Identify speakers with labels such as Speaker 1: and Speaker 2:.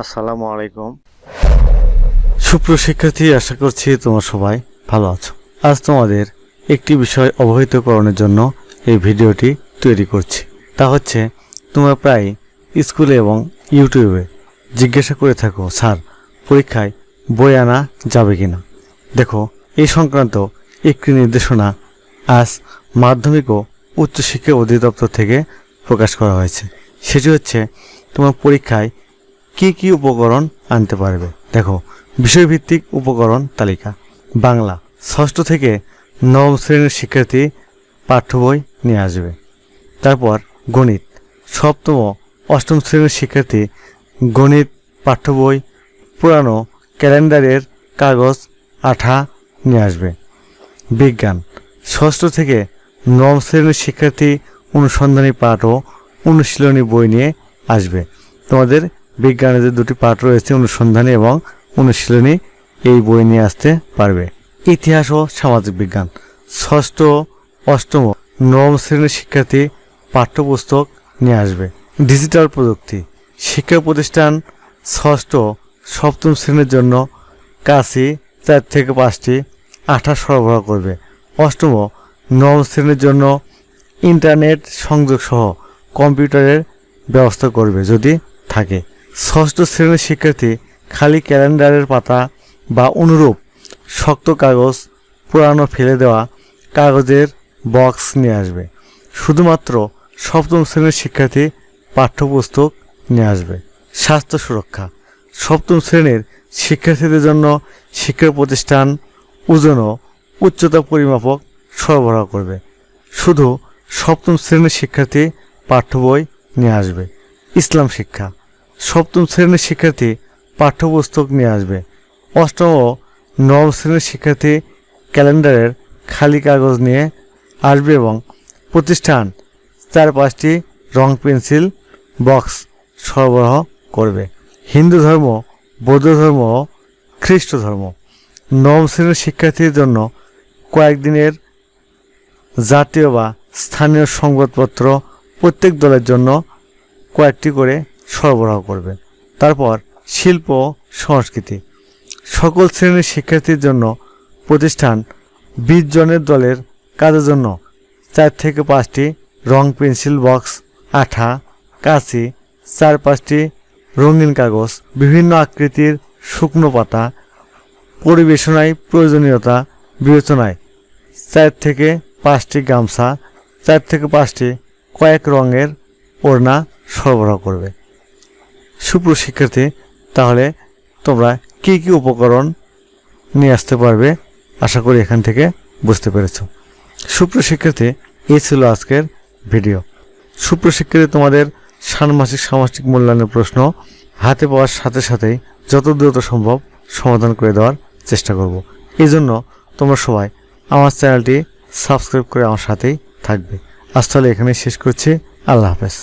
Speaker 1: আসসালামু আলাইকুম। সুপ্রিয় শিক্ষার্থী, আশা করছি তোমরা সবাই ভালো আছো। আজ তোমাদের একটি বিষয় অবহিতকরণের জন্য এই ভিডিওটি তৈরি করছি। তা হচ্ছে, তোমরা প্রায় স্কুলে এবং ইউটিউবে জিজ্ঞাসা করে থাকো, স্যার, পরীক্ষায় বই আনা যাবে কিনা? দেখো, এই সংক্রান্ত একটি নির্দেশনা আজ মাধ্যমিক ও উচ্চশিক্ষা অধিদপ্তর থেকে প্রকাশ করা হয়েছে। সেটি হচ্ছে, তোমার পরীক্ষায় কি কি উপকরণ আনতে পারবে? দেখো, বিষয়ভিত্তিক উপকরণ তালিকা। বাংলা, ষষ্ঠ থেকে নবম শ্রেণির শিক্ষার্থী পাঠ্য বই নিয়ে আসবে। তারপর গণিত, সপ্তম অষ্টম শ্রেণির শিক্ষার্থী গণিত পাঠ্য বই পুরানো ক্যালেন্ডারের কাগজ, আঠা নিয়ে আসবে। বিজ্ঞান, ষষ্ঠ থেকে নবম শ্রেণির শিক্ষার্থী অনুসন্ধানী পাঠ ও অনুশীলনী বই নিয়ে আসবে। তোমাদের বিজ্ঞানের যে দুটি পাঠ রয়েছে, অনুসন্ধানী এবং অনুশীলনী, এই বই নিয়ে আসতে পারবে। ইতিহাস ও সামাজিক বিজ্ঞান। ষষ্ঠ অষ্টম নবম শ্রেণির শিক্ষার্থী পাঠ্যপুস্তক নিয়ে আসবে। ডিজিটাল প্রযুক্তি। শিক্ষা প্রতিষ্ঠান ষষ্ঠ সপ্তম শ্রেণির জন্য কাশি চার থেকে পাঁচটি আঠা সরবরাহ করবে। অষ্টম নবম শ্রেণির জন্য ইন্টারনেট সংযোগ সহ কম্পিউটারের ব্যবস্থা করবে যদি থাকে। ষষ্ঠ শ্রেণির শিক্ষার্থী খালি ক্যালেন্ডারের পাতা বা অনুরূপ শক্ত কাগজ পুরানো ফেলে দেওয়া কাগজের বক্স নিয়ে আসবে। শুধুমাত্র সপ্তম শ্রেণির শিক্ষার্থী পাঠ্যপুস্তক নিয়ে আসবে। স্বাস্থ্য সুরক্ষা। সপ্তম শ্রেণির শিক্ষার্থীদের জন্য শিক্ষা প্রতিষ্ঠান ওজন ও উচ্চতা পরিমাপক সরবরাহ করবে। শুধু সপ্তম শ্রেণির শিক্ষার্থী পাঠ্য বই নিয়ে আসবে। ইসলাম শিক্ষা। সপ্তম শ্রেণির শিক্ষার্থী পাঠ্যপুস্তক নিয়ে আসবে। অষ্টম ও নবম শ্রেণির শিক্ষার্থী ক্যালেন্ডারের খালি কাগজ নিয়ে আসবে এবং প্রতিষ্ঠান চার পাঁচটি রং পেন্সিল বক্স সরবরাহ করবে। হিন্দু ধর্ম, বৌদ্ধ ধর্ম ও খ্রিস্ট ধর্ম। নবম শ্রেণির শিক্ষার্থীদের জন্য কয়েকদিনের জাতীয় বা স্থানীয় সংবাদপত্র প্রত্যেক দলের জন্য কয়েকটি করে সরবরাহ করবে তারপর শিল্প, সংস্কৃতি। সকল শ্রেণির শিক্ষার্থীর জন্য প্রতিষ্ঠান বিশ জনের দলের কাজের জন্য চার থেকে পাঁচটি রং পেন্সিল বক্স, আঠা, কাঁচি, চার পাঁচটি রঙিন কাগজ, বিভিন্ন আকৃতির শুকনো পাতা, পরিবেশনায় প্রয়োজনীয়তা বিবেচনায় চার থেকে পাঁচটি গামছা, চার থেকে পাঁচটি কয়েক রঙের ওড়না সরবরাহ করবে। সুপ্র শিক্ষার্থী তাহলে তোমরা কী কী উপকরণ নিয়ে আসতে পারবে? আশা করি এখান থেকে বুঝতে পেরেছ। সুপ্র শিক্ষার্থী এই ছিল আজকের ভিডিও। সুপ্র শিক্ষার্থী তোমাদের ষান্মাসিক সামাজিক মূল্যায়নের প্রশ্ন হাতে পাওয়ার সাথে সাথেই যত দ্রুত সম্ভব সমাধান করে দেওয়ার চেষ্টা করব। এই জন্য তোমরা সবাই আমার চ্যানেলটি সাবস্ক্রাইব করে আমার সাথেই থাকবে। আজ তাহলে এখানে শেষ করছি। আল্লাহ হাফেজ।